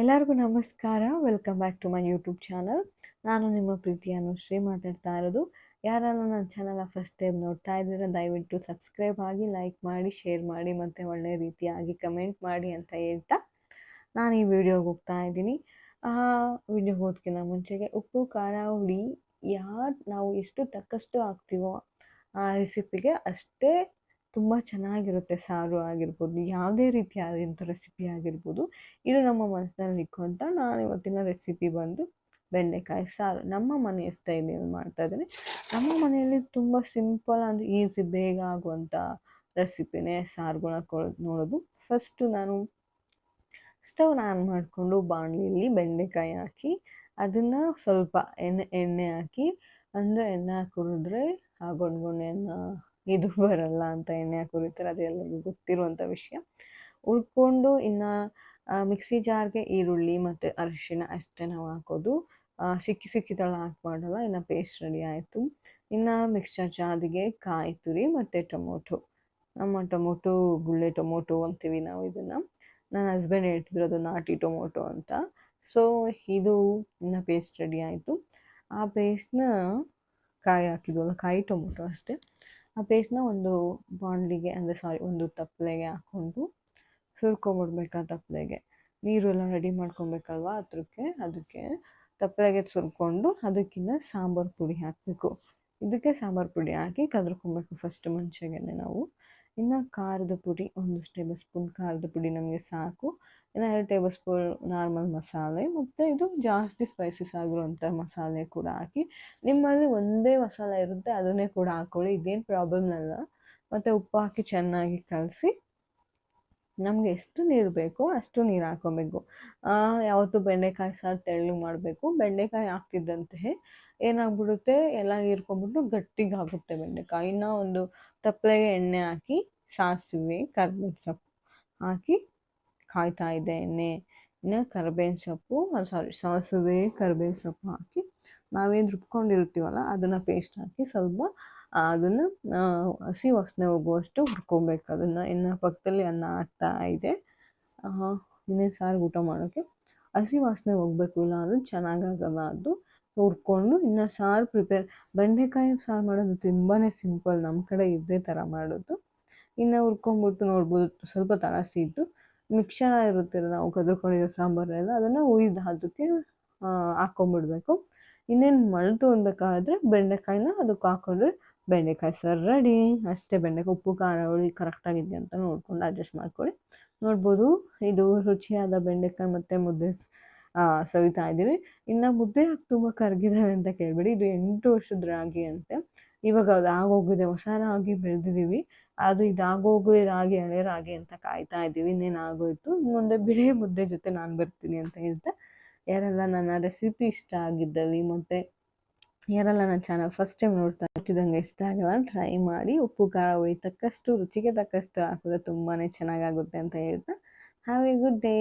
ಎಲ್ಲರಿಗೂ ನಮಸ್ಕಾರ. Welcome back to my YouTube channel ನಾನು ನಿಮ್ಮ ಪ್ರೀತಿ ಅನುಶ್ರೀ ಮಾತಾಡ್ತಾ ಇರೋದು. ಯಾರೆಲ್ಲ ನನ್ನ ಚಾನಲ್ ಫಸ್ಟ್ ಟೈಮ್ ನೋಡ್ತಾ ಇದ್ದೀರ, ದಯವಿಟ್ಟು ಸಬ್ಸ್ಕ್ರೈಬ್ ಆಗಿ ಲೈಕ್ ಮಾಡಿ ಶೇರ್ ಮಾಡಿ, ಮತ್ತು ಒಳ್ಳೆಯ ರೀತಿಯಾಗಿ ಕಮೆಂಟ್ ಮಾಡಿ ಅಂತ ಹೇಳ್ತಾ ನಾನು ಈ ವಿಡಿಯೋಗೆ ಹೋಗ್ತಾ ಇದ್ದೀನಿ. ವಿಡಿಯೋಗೆ ಹೋದ್ಕಿಂತ ಮುಂಚೆಗೆ ಉಪ್ಪು, ಖಾರ ಹುಡಿ ಯಾರು ನಾವು ಎಷ್ಟು ತಕ್ಕಷ್ಟು ಹಾಕ್ತೀವೋ ಆ ರೆಸಿಪಿಗೆ ಅಷ್ಟೇ ತುಂಬ ಚೆನ್ನಾಗಿರುತ್ತೆ ಸಾರು ಆಗಿರ್ಬೋದು, ಯಾವುದೇ ರೀತಿಯಾದಂಥ ರೆಸಿಪಿ ಆಗಿರ್ಬೋದು. ಇದು ನಮ್ಮ ಮನಸ್ಸಿನಲ್ಲಿ ಇಕ್ಕುವಂಥ ನಾನು ಇವತ್ತಿನ ರೆಸಿಪಿ ಬಂದು ಬೆಂಡೆಕಾಯಿ ಸಾರು. ನಮ್ಮ ಮನೆಯ ಸ್ಟೈಲಲ್ಲಿ ಮಾಡ್ತಾ ಇದ್ದೀನಿ. ನಮ್ಮ ಮನೆಯಲ್ಲಿ ತುಂಬ ಸಿಂಪಲ್ ಆ್ಯಂಡ್ ಈಸಿ ಬೇಗ ಆಗುವಂಥ ರೆಸಿಪಿನೇ ಸಾರುಗಳನ್ನ ಕೊ, ನೋಡೋದು. ಫಸ್ಟು ನಾನು ಸ್ಟವ್ನ ಆನ್ ಮಾಡಿಕೊಂಡು ಬಾಣಲಿಯಲ್ಲಿ ಬೆಂಡೆಕಾಯಿ ಹಾಕಿ, ಅದನ್ನು ಸ್ವಲ್ಪ ಎಣ್ಣೆ ಎಣ್ಣೆ ಹಾಕಿ, ಅಂದರೆ ಎಣ್ಣೆ ಹಾಕಿದ್ರೆ ಆ ಗೊಣ್ಗೊಣ್ಣೆಯನ್ನು ಇದು ಬರಲ್ಲ ಅಂತ ಎಣ್ಣೆ ಹಾಕಿ ಹುರಿತಾರೆ ಅದು ಎಲ್ಲರಿಗೂ ಗೊತ್ತಿರುವಂಥ ವಿಷಯ. ಉಳ್ಕೊಂಡು ಇನ್ನು ಮಿಕ್ಸಿ ಜಾರ್ಗೆ ಈರುಳ್ಳಿ ಮತ್ತು ಅರಿಶಿಣ ಅಷ್ಟೇ ನಾವು ಹಾಕೋದು. ಸಿಕ್ಕಿ ಸಿಕ್ಕಿದಳ ಹಾಕ್ಬಾರ್ದಲ್ಲ, ಇನ್ನು ಪೇಸ್ಟ್ ರೆಡಿ ಆಯಿತು. ಇನ್ನು ಮಿಕ್ಸ್ಚರ್ ಜಾರಿಗೆ ಕಾಯಿ ತುರಿ ಮತ್ತು ಟೊಮೊಟೊ. ನಮ್ಮ ಟೊಮೊಟೊ, ಗುಳ್ಳೆ ಟೊಮೊಟೊ ಅಂತೀವಿ ನಾವು ಇದನ್ನು. ನನ್ನ ಹಸ್ಬೆಂಡ್ ಹೇಳ್ತಿದ್ರು ಅದು ನಾಟಿ ಟೊಮೊಟೊ ಅಂತ. ಸೊ ಇದು ಇನ್ನು ಪೇಸ್ಟ್ ರೆಡಿ ಆಯಿತು. ಆ ಪೇಸ್ಟ್ನ ಕಾಯಿ ಹಾಕಿದ್ವಲ್ಲ, ಕಾಯಿ ಟೊಮೊಟೊ ಅಷ್ಟೇ. ಆ ಪೇಸ್ಟ್ನ ಒಂದು ಬಾಂಡ್ಲಿಗೆ ಅಂದರೆ ಸಾರಿ ಒಂದು ತಪ್ಪಲೆಗೆ ಹಾಕ್ಕೊಂಡು ಸುರ್ಕೊಂಬಿಡ್ಬೇಕು ಆ ತಪ್ಪಲೆಗೆ. ನೀರು ಎಲ್ಲ ರೆಡಿ ಮಾಡ್ಕೊಬೇಕಲ್ವಾ ಅದಕ್ಕೆ ಅದಕ್ಕೆ ತಪ್ಪಲೆಗೆ ಸುರ್ಕೊಂಡು ಅದಕ್ಕಿಂತ ಸಾಂಬಾರು ಪುಡಿ ಹಾಕಬೇಕು. ಇದಕ್ಕೆ ಸಾಂಬಾರು ಪುಡಿ ಹಾಕಿ ಕದ್ರ್ಕೊಬೇಕು ಫಸ್ಟ್ ಮುಂಚೆಗೆ ನಾವು. ಇನ್ನು ಖಾರದ ಪುಡಿ ಒಂದು ಟೇಬಲ್ ಸ್ಪೂನ್ ಖಾರದ ಪುಡಿ ನಮಗೆ ಸಾಕು. ಇನ್ನು ಎರಡು ಟೇಬಲ್ ಸ್ಪೂನ್ ನಾರ್ಮಲ್ ಮಸಾಲೆ ಮತ್ತು ಇದು ಜಾಸ್ತಿ ಸ್ಪೈಸಸ್ ಆಗಿರುವಂಥ ಮಸಾಲೆ ಕೂಡ ಹಾಕಿ. ನಿಮ್ಮಲ್ಲಿ ಒಂದೇ ಮಸಾಲೆ ಇರುತ್ತೆ, ಅದನ್ನೇ ಕೂಡ ಹಾಕ್ಕೊಳ್ಳಿ ಇದೇನು ಪ್ರಾಬ್ಲಮ್ ಅಲ್ಲ ಮತ್ತು ಉಪ್ಪು ಹಾಕಿ ಚೆನ್ನಾಗಿ ಕಲಸಿ, ನಮಗೆ ಎಷ್ಟು ನೀರು ಬೇಕೋ ಅಷ್ಟು ನೀರು ಹಾಕ್ಕೊಬೇಕು ಯಾವತ್ತು ಬೆಂಡೆಕಾಯಿ ಸಾರು ತೆಳ್ಳು ಮಾಡಬೇಕು. ಬೆಂಡೆಕಾಯಿ ಹಾಕ್ತಿದ್ದಂತೆ ಏನಾಗ್ಬಿಡುತ್ತೆ? ಎಲ್ಲ ಹೀರ್ಕೊಂಬಿಟ್ಟು ಗಟ್ಟಿಗೆ ಆಗುತ್ತೆ ಬೆಂಡೆಕಾಯಿ. ಒಂದು ತಪ್ಪಲೆಗೆ ಎಣ್ಣೆ ಹಾಕಿ, ಸಾಸಿವೆ ಕರ್ಬೇವು ಸೊಪ್ಪು ಹಾಕಿ ಕಾಯ್ತಾ ಇದೆ ಎಣ್ಣೆ ಇನ್ನು ಕರ್ಬೇವಿನ ಸೊಪ್ಪು ಸಾರಿ ಸಾಸಿವೆ ಕರ್ಬೇವಿನ ಸೊಪ್ಪು ಹಾಕಿ ನಾವೇನು ರುಬ್ಕೊಂಡಿರ್ತೀವಲ್ಲ, ಅದನ್ನು ಪೇಸ್ಟ್ ಹಾಕಿ ಸ್ವಲ್ಪ ಅದನ್ನು ಹಸಿ ವಾಸನೆ ಹೋಗುವಷ್ಟು ಹುರ್ಕೊಬೇಕು. ಅದನ್ನು ಇನ್ನು ಪಕ್ಕದಲ್ಲಿ ಅನ್ನ ಆಗ್ತಾ ಇದೆ. ಇನ್ನೇನು ಸಾರು ಊಟ ಮಾಡೋಕ್ಕೆ ಹಸಿ ವಾಸನೆ ಹೋಗಬೇಕು, ಇಲ್ಲ ಅಂದರೆ ಚೆನ್ನಾಗಾಗಲ್ಲ ಅದು. ಹುರ್ಕೊಂಡು ಇನ್ನು ಸಾರು ಪ್ರಿಪೇರ್ ಬೆಂಡೆಕಾಯಿ ಸಾರು ಮಾಡೋದು ತುಂಬಾ ಸಿಂಪಲ್ ನಮ್ಮ ಕಡೆ ಇದೇ ಥರ ಮಾಡೋದು. ಇನ್ನು ಹುರ್ಕೊಂಬಿಟ್ಟು ನೋಡ್ಬೋದು, ಸ್ವಲ್ಪ ತಳಸಿ ಇಟ್ಟು ಮಿಕ್ಸರ್ ಇರುತ್ತೆ ನಾವು ಕದ್ರಕೊಂಡಿರೋ ಸಾಂಬಾರೆಲ್ಲ ಅದನ್ನು ಹುಯ್ದು ಅದಕ್ಕೆ ಹಾಕ್ಕೊಂಬಿಡ್ಬೇಕು ಇನ್ನೇನು ಮಳ್ತು ಅನ್ಬೇಕಾದ್ರೆ ಬೆಂಡೆಕಾಯಿನ ಅದಕ್ಕೆ ಹಾಕೊಂಡ್ರೆ ಬೆಂಡೆಕಾಯಿ ಸರ್ ರೆಡಿ. ಅಷ್ಟೇ ಬೆಂಡೆಕಾಯಿ, ಉಪ್ಪು, ಖಾರ, ಹುಳಿ ಕರೆಕ್ಟಾಗಿದೆ ಅಂತ ನೋಡ್ಕೊಂಡು ಅಡ್ಜಸ್ಟ್ ಮಾಡ್ಕೊಳ್ಳಿ. ನೋಡ್ಬೋದು, ಇದು ರುಚಿಯಾದ ಬೆಂಡೆಕಾಯಿ ಮತ್ತು ಮುದ್ದೆ ಸವಿತಾ ಇದ್ದೀವಿ. ಇನ್ನು ಮುದ್ದೆ ತುಂಬ ಕರಗಿದಾವೆ ಅಂತ ಕೇಳಬೇಡಿ. ಇದು ಎಂಟು ವರ್ಷದ ರಾಗಿ ಅಂತೆ. ಇವಾಗ ಅದು ಆಗೋಗಿದೆ ಹೊಸ ರಾಗಿ ಬೆಳೆದಿದ್ದೀವಿ. ಅದು ಇದಾಗೋಗೋ ರಾಗಿ ಹಳೆ ರಾಗಿ ಅಂತ ಕಾಯ್ತಾ ಇದ್ದೀವಿ ಇನ್ನೇನು ಆಗೋಯ್ತು ಮುಂದೆ ಬಿಳಿ ಮುದ್ದೆ ಜೊತೆ ನಾನು ಬರ್ತೀನಿ ಅಂತ ಹೇಳ್ತಾ, ಯಾರೆಲ್ಲ ನನ್ನ ರೆಸಿಪಿ ಇಷ್ಟ ಆಗಿದ್ದಲ್ಲಿ ಮತ್ತು ಯಾರೆಲ್ಲ ನನ್ನ ಚಾನಲ್ ಫಸ್ಟ್ ಟೈಮ್ ನೋಡ್ತಾ ಇರ್ತಿದ್ದಂಗೆ ಇಷ್ಟ ಆಗಿಲ್ಲ ಟ್ರೈ ಮಾಡಿ. ಉಪ್ಪು ಖಾರ ಹುಳಿ ತಕ್ಕಷ್ಟು, ರುಚಿಗೆ ತಕ್ಕಷ್ಟು ಹಾಕಿದ್ರೆ ತುಂಬಾ ಚೆನ್ನಾಗಾಗುತ್ತೆ ಅಂತ ಹೇಳ್ತಾ ಹ್ಯಾವ್ ಎ ಗುಡ್ ಡೇ